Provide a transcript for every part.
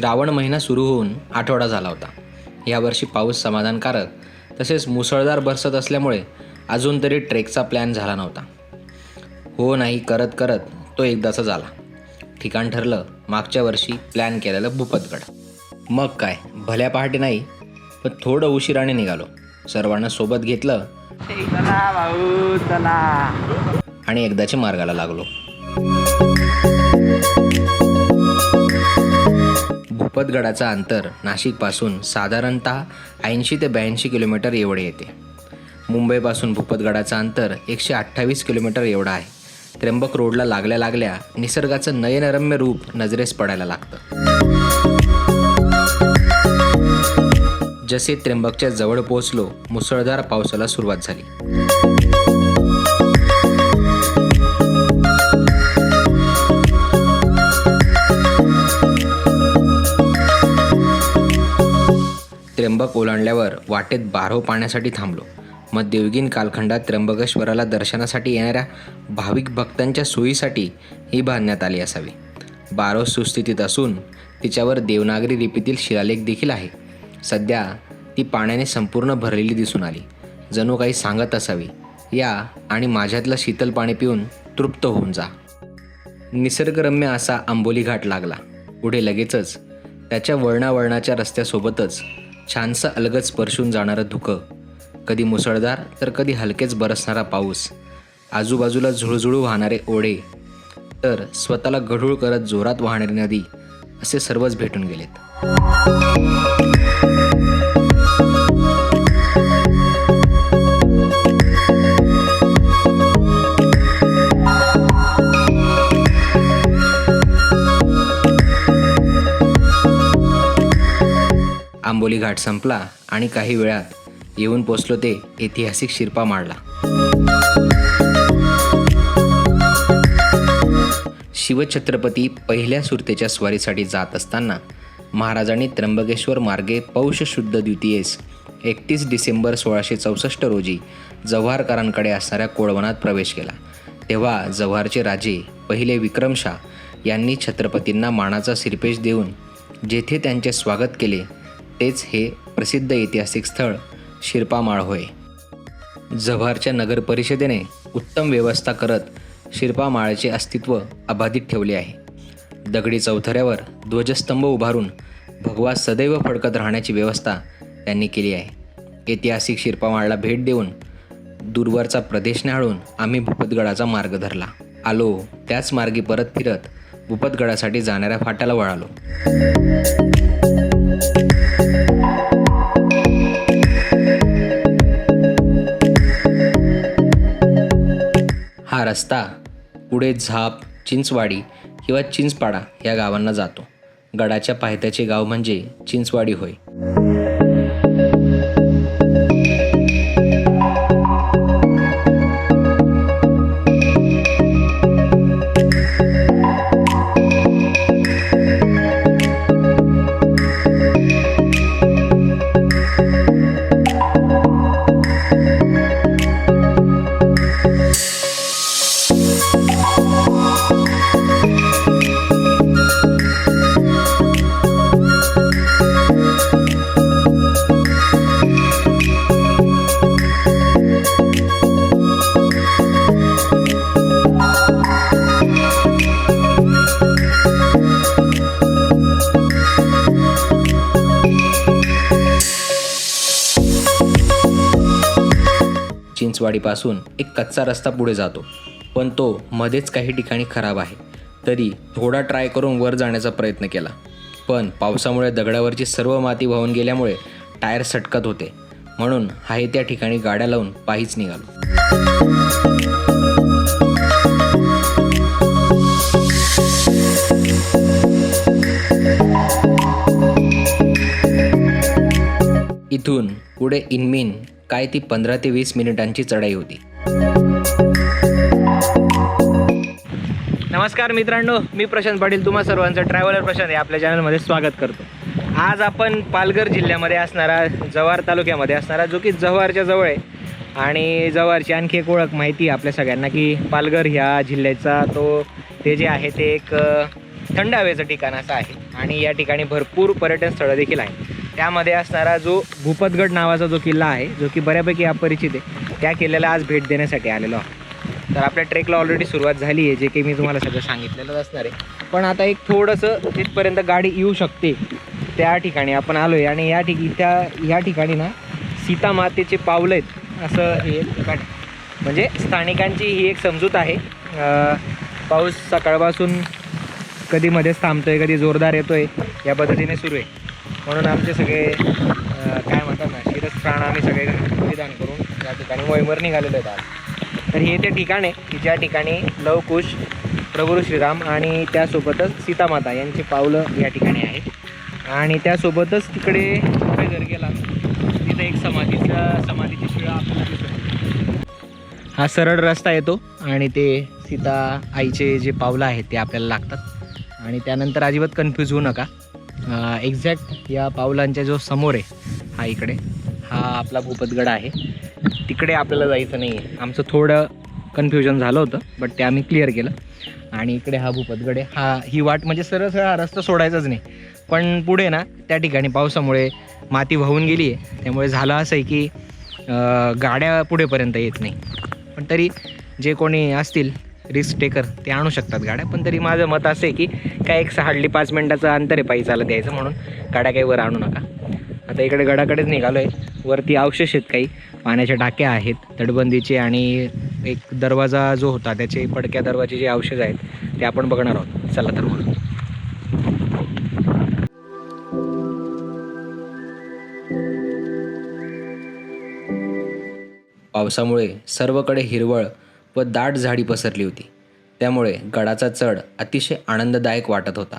श्रावण महिना सुरू होऊन आठवडा झाला होता. यावर्षी पाऊस समाधानकारक तसेच मुसळधार बरसत असल्यामुळे अजून तरी ट्रेकचा प्लॅन झाला नव्हता. हो नाही करत करत तो एकदाचा झाला. ठिकाण ठरलं मागच्या वर्षी प्लॅन केलेलं भूपतगड. मग काय भल्या पहाटे नाही पण थोडं उशिराने निघालो. सर्वांना सोबत घेतलं. आणि एकदाच्या मार्गाला लागलो. भूपतगडाचा अंतर नाशिकपासून साधारणतः ऐंशी ते ब्याऐंशी किलोमीटर एवढे येते. मुंबईपासून भूपतगडाचं अंतर एकशे अठ्ठावीस किलोमीटर एवढं आहे. त्र्यंबक रोडला लागल्या लागल्या निसर्गाचं नयनरम्य रूप नजरेस पडायला लागतं. जसे त्र्यंबकच्या जवळ पोहोचलो मुसळधार पावसाला सुरुवात झाली. त्र्यंबक ओलांडल्यावर वाटेत बारव पाण्यासाठी थांबलो. मग देवगीन कालखंडात त्र्यंबकेश्वराला दर्शनासाठी येणाऱ्या भाविक भक्तांच्या सोयीसाठी ही बांधण्यात आली असावी. बारव सुस्थितीत असून तिच्यावर देवनागरी लिपीतील शिलालेख देखील आहे. सध्या ती पाण्याने संपूर्ण भरलेली दिसून आली. जणू काही सांगत असावी. या आणि माझ्यातलं शीतल पाणी पिऊन तृप्त होऊन जा. निसर्गरम्य असा आंबोली घाट लागला. पुढे लगेचच त्याच्या वळणावळणाच्या रस्त्यासोबतच छानसं अलगद स्पर्शून जाणारं धुकं. कधी मुसळधार तर कधी हलकेच बरसणारा पाऊस. आजूबाजूला झुळझुळू वाहणारे ओढे. तर स्वतःला गढूळ करत जोरात वाहणारी नदी असे सर्वच भेटून गेलेत. आंबोली घाट संपला आणि काही वेळात येऊन पोचलो ते ऐतिहासिक शिरपा माळला. शिवछत्रपती पहिल्या सुरतेच्या स्वारीसाठी जात असताना महाराजांनी त्र्यंबकेश्वर मार्गे पौष शुद्ध द्वितीयेस एकतीस डिसेंबर सोळाशे चौसष्ट रोजी जव्हारकरांकडे असणाऱ्या कोळवनात प्रवेश केला. तेव्हा जव्हारचे राजे पहिले विक्रमशाह यांनी छत्रपतींना मानाचा सिरपेश देऊन जेथे त्यांचे स्वागत केले तेच हे प्रसिद्ध ऐतिहासिक स्थळ शिरपामाळ होय. जव्हारच्या नगर परिषदेने उत्तम व्यवस्था करत शिरपामाळाचे अस्तित्व अबाधित ठेवले आहे. दगडी चौथऱ्यावर ध्वजस्तंभ उभारून भगवा सदैव फडकत राहण्याची व्यवस्था त्यांनी केली आहे. ऐतिहासिक शिरपामाळला भेट देऊन दूरवरचा प्रदेश न्याहाळून आम्ही भूपतगडाचा मार्ग धरला. आलो त्याच मार्गी परत फिरत भूपतगडासाठी जाणाऱ्या फाट्याला वळालो. हा रस्ता पुढे झाप चिंचवाडी किंवा चिंचपाडा या गावांना जातो. गडाच्या पायथ्याचे गाव म्हणजे चिंचवाडी होय. चिंचवाडीपासून एक कच्चा रस्ता पुढे जातो. पण तो मध्येच काही ठिकाणी खराब आहे. तरी थोडा ट्राय करून वर जाण्याचा प्रयत्न केला. पण पावसामुळे दगडावरची सर्व माती वाहून गेल्यामुळे टायर सटकत होते. म्हणून आहे त्या ठिकाणी गाड्या लावून पायीच निघालो. इथून पुढे इनमिन काय ती पंधरा ते वीस मिनिटांची चढाई होती. नमस्कार मित्रांनो मी प्रशांत पाटील तुम्हा सर्वांचं ट्रॅव्हलर प्रशांत या आपल्या चॅनलमध्ये स्वागत करतो. आज आपण पालघर जिल्ह्यामध्ये असणारा जव्हार तालुक्यामध्ये असणारा जो की जव्हारच्या जवळ आहे. आणि जव्हारची आणखी एक ओळख माहिती आहे आपल्या सगळ्यांना की पालघर ह्या जिल्ह्याचा तो ते जे आहे ते एक थंड हवेचं ठिकाण असं आहे. आणि या ठिकाणी भरपूर पर्यटन स्थळं देखील आहे त्यामध्ये असणारा जो भूपतगड नावाचा जो किल्ला आहे जो की बऱ्यापैकी अपरिचित आहे त्या किल्ल्याला आज भेट देण्यासाठी आलेलो आहोत. तर आपल्या ट्रेकला ऑलरेडी सुरुवात झाली आहे जे की मी तुम्हाला सगळं सांगितलेलं असणार आहे. पण आता एक थोडंसं तिथपर्यंत गाडी येऊ शकते त्या ठिकाणी आपण आलो आहे आणि या ठिक त्या या ठिकाणी ना सीता मातेचे पावलं आहेत असं हे ठिकाण म्हणजे स्थानिकांची ही एक समजूत आहे. पाऊस सकाळपासून कधी मध्येच थांबतोय कधी जोरदार येतोय या पद्धतीने सुरू आहे. म्हणून आमचे सगळे काय म्हणतात ना शिरस्त्राण आम्ही सगळे बलिदान करून या ठिकाणी मोहिमवर निघालेलो आहेत आज. तर हे ते ठिकाण आहे की ज्या ठिकाणी लवकुश प्रभू श्रीराम आणि त्यासोबतच सीतामाता यांची पावलं या ठिकाणी आहेत. आणि त्यासोबतच तिकडे कुठे जर गेला तिथं एक समाधीचा समाधीची शिळा आपल्याला हा सरळ रस्ता येतो आणि ते सीता आईचे जे पावलं आहेत ते आपल्याला लागतात. आणि त्यानंतर अजिबात कन्फ्यूज होऊ नका. एक्झॅक्ट या पावलांच्या जो समोर आहे हा इकडे. हा आपला भूपतगड आहे. तिकडे आपल्याला जायचं नाही आहे आमचं थोडं कन्फ्युजन झालं होतं बट ते आम्ही क्लिअर केलं. आणि इकडे हा भूपतगड आहे. हा ही वाट म्हणजे सरळ सरळ हा रस्ता सोडायचाच नाही. पण पुढे ना त्या ठिकाणी पावसामुळे माती वाहून गेली आहे. त्यामुळे झालं असं आहे की गाड्या पुढेपर्यंत येत नाही. पण तरी जे कोणी असतील रिस्क टेकर ते आणू शकतात गाड्या. पण तरी माझं मत असं आहे की काय एक हार्डली पाच मिनटाचं अंतर आहे पायी चालत यायचं म्हणून. गाड्या काही वर आणू नका. आता इकडे गडाकडेच निघालो आहे वरती अवशेष आहेत काही. पाण्याच्या टाक्या आहेत तटबंदीचे आणि एक दरवाजा जो होता त्याचे पडक्या दरवाजे जे अवशेष आहेत ते आपण बघणार आहोत. चला तर मग. पावसामुळे सर्वकडे हिरवळ व दाट झाडी पसरली होती. त्यामुळे गडाचा चढ अतिशय आनंददायक वाटत होता.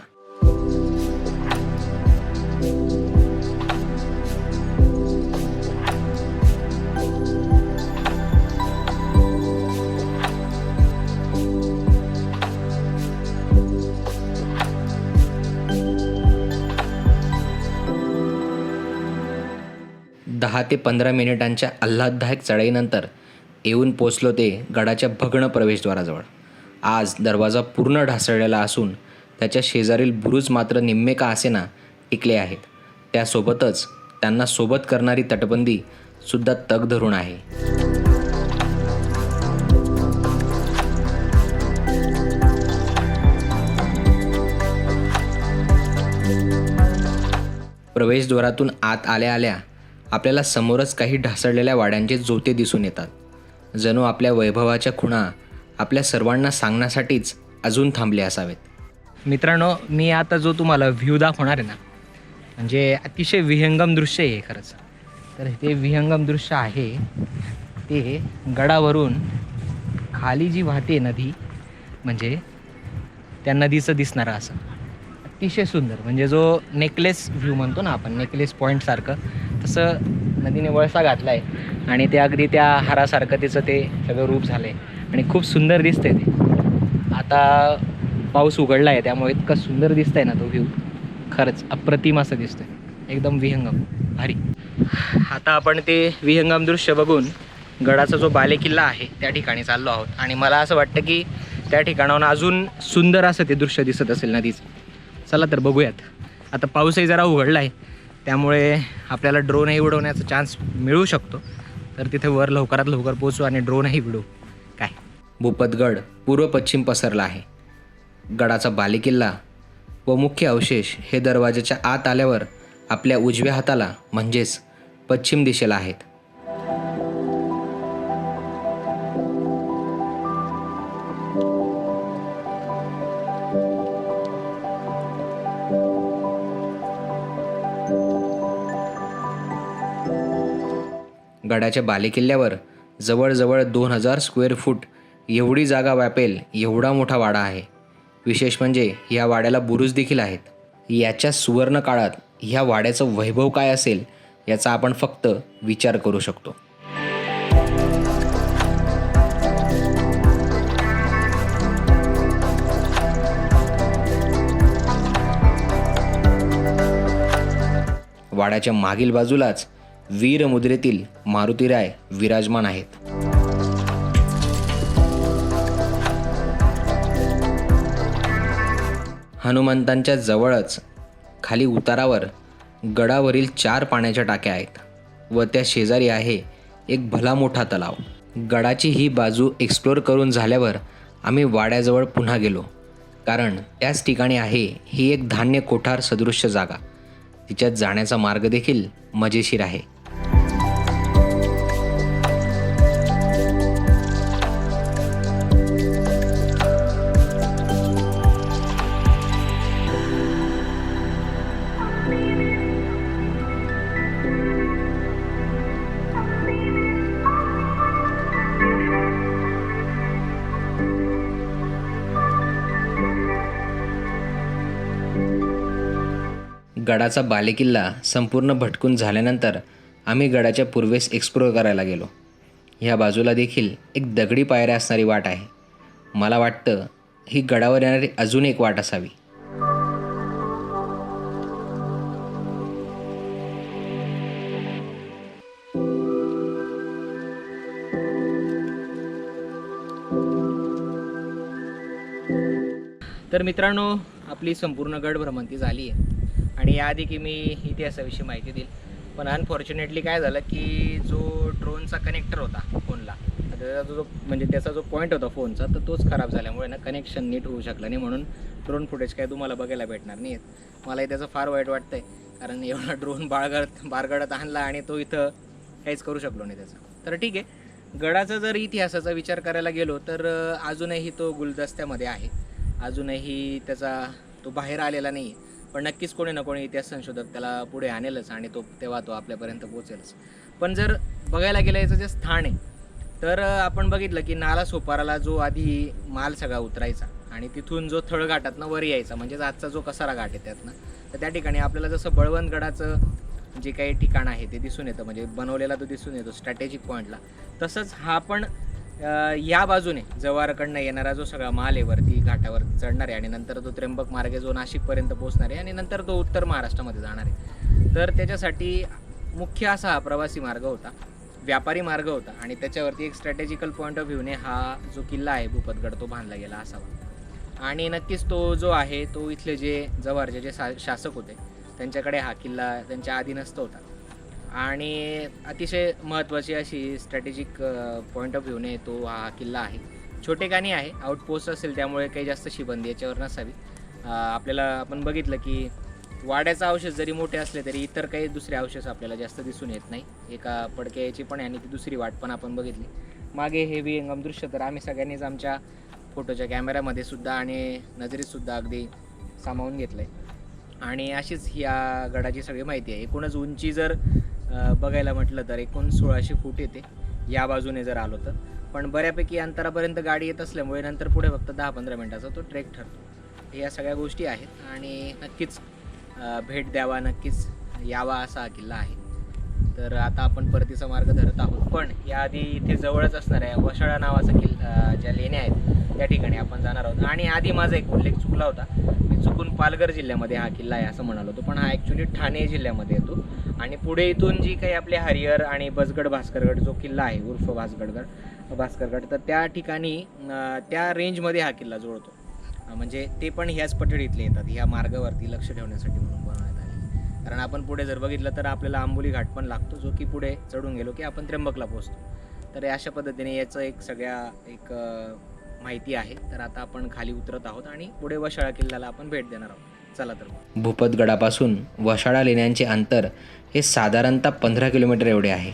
दहा ते पंधरा मिनिटांच्या आल्हाददायक चढाईनंतर येऊन पोचलो ते गडाच्या भग्न प्रवेशद्वाराजवळ. आज दरवाजा पूर्ण ढासळलेला असून त्याच्या शेजारील बुरुज मात्र निम्मे का असेना टिकले आहेत. त्यासोबतच त्यांना सोबत करणारी तटबंदी सुद्धा तग धरून आहे. प्रवेशद्वारातून आत आल्या आल्या आपल्याला समोरच काही ढासळलेल्या वाड्यांचे जोते दिसून येतात. जणू आपल्या वैभवाच्या खुणा आपल्या सर्वांना सांगण्यासाठीच अजून थांबले असावेत. मित्रांनो मी आता जो तुम्हाला व्ह्यू दाखवणार आहे ना म्हणजे अतिशय विहंगम दृश्य आहे खरंच. तर ते विहंगम दृश्य आहे ते गडावरून खाली जी वाहते नदी म्हणजे त्या नदीचं दिसणारं असं. अतिशय सुंदर म्हणजे जो नेकलेस व्ह्यू म्हणतो ना आपण नेकलेस पॉईंटसारखं तसं नदीने वळसा घातला आहे आणि ते अगदी त्या हारासारखं तिचं ते सगळं रूप झालं आहे आणि खूप सुंदर दिसतंय ते. आता पाऊस उघडला आहे त्यामुळे इतकं सुंदर दिसत आहे ना तो व्ह्यू खरंच अप्रतिम असं दिसतंय. एकदम विहंगम. भारी. आता आपण ते विहंगम दृश्य बघून गडाचा जो बालेकिल्ला आहे त्या ठिकाणी चाललो आहोत. आणि मला असं वाटतं की त्या ठिकाणाहून अजून सुंदर असं ते दृश्य दिसत असेल नदीचं. चला तर बघूयात. आता पाऊसही जरा उघडला आहे त्यामुळे आपल्याला ड्रोनही उडवण्याचा चान्स मिळू शकतो. तर तिथे वर लवकरात लवकर पोचू आणि ड्रोनही उडवू. काय? भूपतगड पूर्व पश्चिम पसरला आहे. गडाचा बालेकिल्ला व मुख्य अवशेष हे दरवाजाच्या आत आल्यावर आपल्या उजव्या हाताला म्हणजेच पश्चिम दिशेला आहेत. गडाच्या बालेकिल्ल्यावर जवळजवळ दोन हजार स्क्वेअर फूट एवढी जागा व्यापेल एवढा मोठा वाडा आहे. विशेष म्हणजे या वाड्याला बुरुज देखील आहेत. याच्या सुवर्ण काळात ह्या वाड्याचं वैभव काय असेल याचा आपण फक्त विचार करू शकतो. वाड्याच्या मागील बाजूलाच वीरमुद्रेतील मारुतीराय विराजमान आहेत. हनुमंतांच्या जवळच खाली उतारावर गडावरील चार पाण्याच्या टाक्या आहेत व त्या शेजारी आहे एक भला मोठा तलाव. गडाची ही बाजू एक्सप्लोर करून झाल्यावर आम्ही वाड्याजवळ पुन्हा गेलो. कारण त्याच ठिकाणी आहे ही एक धान्य कोठार सदृश्य जागा. तिच्यात जाण्याचा मार्ग देखील मजेशीर आहे. गडाचा बालेकिल्ला संपूर्ण भटकून झाल्यानंतर आम्ही गडाच्या पूर्वेस एक्सप्लोर करायला गेलो. ह्या बाजूला देखील एक दगडी पायऱ्या असणारी वाट आहे. मला वाटतं ही गडावर येणारी अजून एक वाट असावी. तर मित्रांनो आपली संपूर्ण गड भ्रमंती झाली आहे. आणि याआधी की मी इतिहासाविषयी माहिती देईल. पण अनफॉर्च्युनेटली काय झालं की जो ड्रोनचा कनेक्टर होता फोनला त्याचा जो म्हणजे त्याचा जो पॉईंट होता फोनचा तर तोच खराब झाल्यामुळे ना कनेक्शन नीट होऊ शकलं नाही म्हणून ड्रोन फुटेज काय तुम्हाला बघायला भेटणार नाही. मलाही त्याचं फार वाईट वाटतंय कारण एवढा ड्रोन बाळगड बारगडत आणला आणि तो इथं काहीच करू शकलो नाही त्याचा. तर ठीक आहे गडाचा जर इतिहासाचा विचार करायला गेलो तर अजूनही तो गुलदस्त्यामध्ये आहे. अजूनही त्याचा तो बाहेर आलेला नाही आहे पण नक्कीच कोणी ना कोणी इतिहास संशोधक त्याला पुढे आणेलच आणि तो तेव्हा तो आपल्यापर्यंत पोहोचेलच. पण जर बघायला गेलं याचं जे स्थान आहे तर आपण बघितलं की नाला सोपाराला जो आधी माल सगळा उतरायचा आणि तिथून जो थळघाटातनं वर यायचा म्हणजेच आजचा जो कसारा घाट आहे त्यातनं तर त्या ठिकाणी आपल्याला जसं बळवंतगडाचं जे काही ठिकाण आहे ते दिसून येतं म्हणजे बनवलेला तो दिसून येतो स्ट्रॅटेजिक पॉईंटला तसंच हा पण या बाजूने जव्हारकडनं येणारा जो सगळा माल आहे वरती घाटावर चढणार आहे आणि नंतर तो त्र्यंबक मार्गे जो नाशिकपर्यंत पोहोचणार आहे आणि नंतर तो उत्तर महाराष्ट्रामध्ये जाणार आहे. तर त्याच्यासाठी मुख्य असा हा प्रवासी मार्ग होता व्यापारी मार्ग होता आणि त्याच्यावरती एक स्ट्रॅटेजिकल पॉईंट ऑफ व्ह्यूने हा जो किल्ला आहे भूपतगड तो बांधला गेला असावा. आणि नक्कीच तो जो आहे तो इथले जे जव्हारचे जे सा शासक होते त्यांच्याकडे हा किल्ला त्यांच्या अधीनस्थ होता. आणि अतिशय महत्त्वाची अशी स्ट्रॅटेजिक पॉईंट ऑफ व्ह्यूने तो हा किल्ला आहे. छोटे गाणी आहे आउटपोस्ट असेल त्यामुळे काही जास्त शिबंदी याच्यावर नसावी. आपल्याला आपण बघितलं की वाड्याचं अवशेष जरी मोठे असले तरी इतर काही दुसरे अवशेष आपल्याला जास्त दिसून येत नाही. एका पडक्याची पण आणि ती दुसरी वाट पण आपण बघितली. मागे हे विहंगम दृश्य तर आम्ही सगळ्यांनीच आमच्या फोटोच्या कॅमेऱ्यामध्ये सुद्धा आणि नजरेतसुद्धा अगदी सामावून घेतलं आहे आणि अशीच ह्या गडाची सगळी माहिती आहे. एकूणच उंची जर बघायला म्हटलं तर एकूण सोळाशे फूट येते. या बाजूने जर आलो तर. पण बऱ्यापैकी अंतरापर्यंत गाडी येत असल्यामुळे नंतर पुढे फक्त दहा पंधरा मिनटाचा तो ट्रेक ठरतो. या सगळ्या गोष्टी आहेत आणि नक्कीच भेट द्यावा नक्कीच यावा असा हा किल्ला आहे. तर आता आपण परतीचा मार्ग धरत आहोत. पण याआधी इथे जवळच असणाऱ्या वशाळा नावाचा किल्ला ज्या लेण्या आहेत त्या ठिकाणी आपण जाणार आहोत. आणि आधी माझा एक उल्लेख चुकला होता. मी चुकून पालघर जिल्ह्यामध्ये हा किल्ला आहे असं म्हणालो होतो. पण हा ॲक्च्युली ठाणे जिल्ह्यामध्ये येतो. आणि पुढे इथून जी काही आपले हरिहर आणि बसगड भास्करगड जो किल्ला आहे उर्फ भास्करगड भास्करगड तर त्या ठिकाणी त्या रेंजमध्ये हा किल्ला जोडतो म्हणजे ते पण ह्याच पठडीतले येतात. ह्या मार्गावरती लक्ष ठेवण्यासाठी म्हणून बनवण्यात आले. कारण आपण पुढे जर बघितलं तर आपल्याला आंबोली घाट पण लागतो जो की पुढे चढून गेलो की आपण त्र्यंबकला पोहोचतो. तर अशा पद्धतीने याचं एक सगळ्या एक माहिती आहे. तर आता आपण खाली उतरत आहोत आणि पुढे वशाळा किल्ल्याला आपण भेट देणार आहोत. चला तर भूपतगडापासून वशाळा लेण्यांचे अंतर हे साधारणतः पंधरा किलोमीटर एवढे आहे.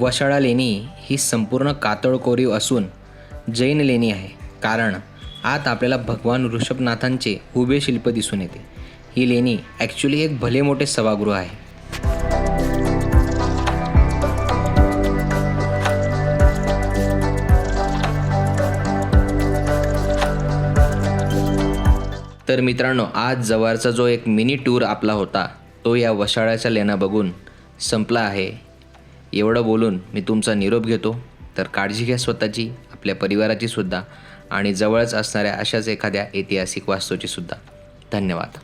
वशाळा लेणी ही संपूर्ण कातळ कोरीव असून जैन लेणी आहे. कारण आत आपल्याला भगवान ऋषभनाथांचे उभे शिल्प दिसून येते. ही लेणी ॲक्च्युली एक भले मोठे सभागृह आहे. तर मित्रांनो आज जवारचा जो एक मिनी टूर आपला होता तो या वशाळ्याच्या लेण्या बघून संपला आहे. एवढं बोलून मी तुमचा निरोप घेतो. तर काळजी घ्या स्वतःची आपल्या परिवाराची सुद्धा आणि जवळच असणाऱ्या अशाच एखाद्या ऐतिहासिक वास्तूची सुद्धा. धन्यवाद.